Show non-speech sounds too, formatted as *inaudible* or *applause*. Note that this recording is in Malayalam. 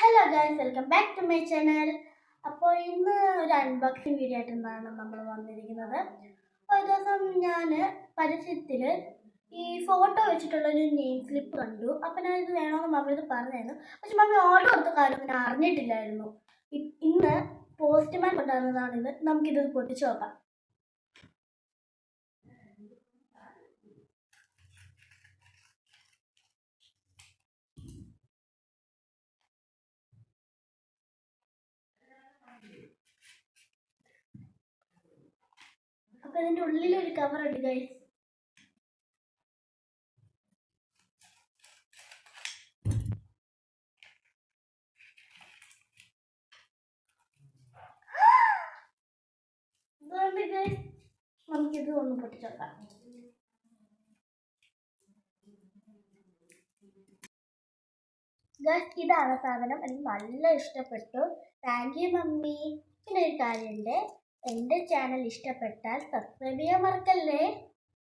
Hello guys welcome back to my channel അപ്പോൾ ഇന്ന് ഒരു അൺബോക്സിങ് വീഡിയോ ആയിട്ടാണ് നമ്മൾ വന്നിരിക്കുന്നത്. ഒരു ദിവസം ഞാൻ പരസ്യത്തിൽ ഈ ഫോട്ടോ വെച്ചിട്ടുള്ള ഒരു നെയിം സ്ലിപ്പ് കണ്ടു. അപ്പം ഞാൻ ഇത് വേണമെന്ന് മമ്മി ഇത് പറഞ്ഞായിരുന്നു. പക്ഷെ മമ്മി ഓർഡർ കൊടുത്ത കാര്യം ഞാൻ അറിഞ്ഞിട്ടില്ലായിരുന്നു. ഇന്ന് പോസ്റ്റ്മാൻ കൊണ്ടുവന്നതാണിത്. നമുക്കിത് പൊട്ടിച്ചു നോക്കാം. അപ്പോൾ അതിന്റെ ഉള്ളിൽ ഒരു കവർ ഉണ്ട് ഗൈസ് *gasps* നമുക്കിത് ഒന്ന് പൊട്ടിച്ചോക്കാം ഗൈസ് ഇതാണ് സാധനം. എനിക്ക് നല്ല ഇഷ്ടപ്പെട്ടു. Thank you mummy. പിന്നെ ഒരു കാര്യമുണ്ട്. എന്റെ ചാനൽ ഇഷ്ടപ്പെട്ടാൽ സബ്സ്ക്രൈബ് ചെയ്യാൻ മറക്കല്ലേ?